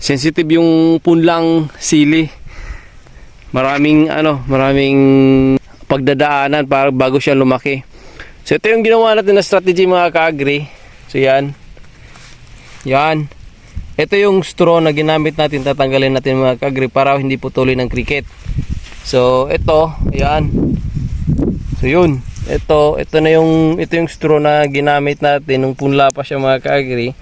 sensitive yung punlang sili. Maraming ano, maraming pagdadaanan para bago siya lumaki. So ito yung ginawa natin na strategy mga ka-agri. So yan. Yan. Ito yung straw na ginamit natin, tatanggalin natin mga ka-agri para hindi putulin ng cricket. So ito, yan. So yun. Ito, ito na yung ito yung straw na ginamit natin nung punla pa siya mga ka-agri.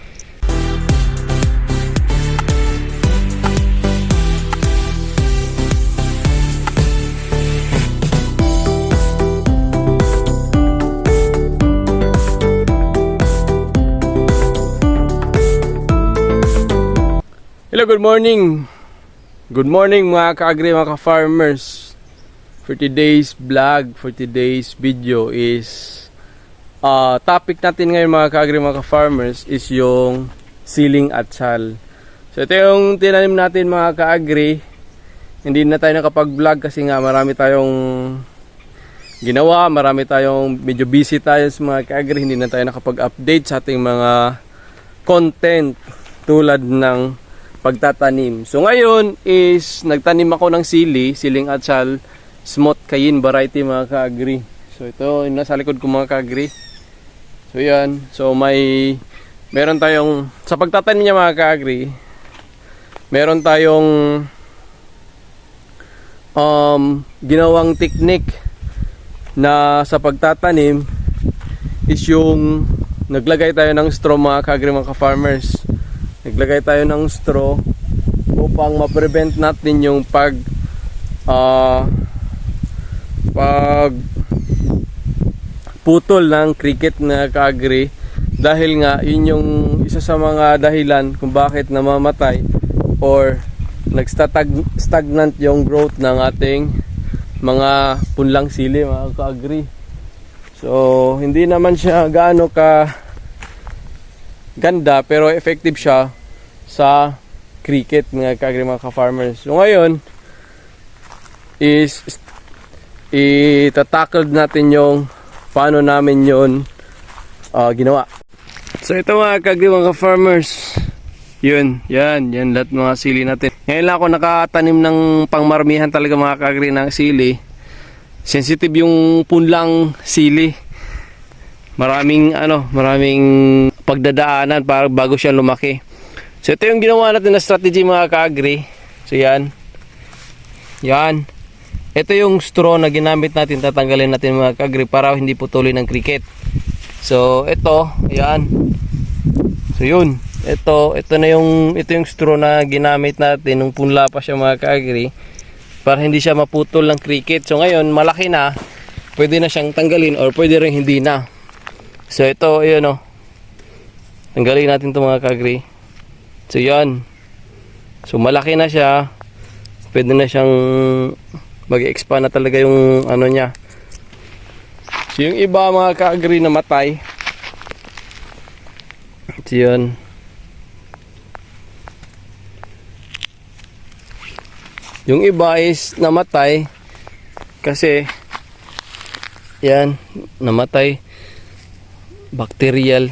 Hello, good morning. Good morning mga ka-agri, mga ka-farmers. For today's vlog, for today's video is uh, topic natin ngayon mga ka-agri, mga ka-farmers is yung siling at sal. So ito yung tinanim natin mga ka-agri. Hindi na tayo nakapag-vlog kasi nga marami tayong ginawa, marami tayong medyo busy tayo sa mga ka-agri, hindi na tayo nakapag-update sa ating mga content tulad ng pagtatanim. So ngayon is nagtanim ako ng sili, siling atsal, smooth kayin variety mga kaagri. So ito yung nasa likod ko mga kaagri. So yan. So may meron tayong sa pagtatanim niya mga kaagri, meron tayong um, ginawang technique na sa pagtatanim is yung naglagay tayo ng straw mga kaagri mga ka-farmers naglagay tayo ng straw upang ma-prevent natin yung pag ah, pag putol ng cricket na kaagri dahil nga yun yung isa sa mga dahilan kung bakit namamatay or nagstagnant yung growth ng ating mga punlang sili mga kaagri so hindi naman siya gaano ka ganda pero effective siya sa cricket mga kagri mga ka-farmers. So ngayon is itatakald natin yung paano namin yon uh, ginawa. So ito mga kagri mga ka-farmers. Yun, yan, yan lahat mga sili natin. Ngayon lang ako nakatanim ng pangmarmihan talaga mga kagri ng sili. Sensitive yung punlang sili. Maraming ano, maraming pagdadaanan para bago siya lumaki. So ito yung ginawa natin na strategy mga ka-agri. So yan. Yan. Ito yung straw na ginamit natin, tatanggalin natin mga ka-agri para hindi putulin ng cricket. So ito, yan. So yun. Ito, ito na yung ito yung straw na ginamit natin nung punla pa siya mga ka-agri para hindi siya maputol ng cricket. So ngayon, malaki na. Pwede na siyang tanggalin or pwede rin hindi na. So ito, ayun oh. Tanggalin natin itong mga kagri. So yan. So malaki na siya. Pwede na siyang mag-expand na talaga yung ano niya. So yung iba mga kagri na matay. So yun. Yung iba is namatay kasi yan namatay bacterial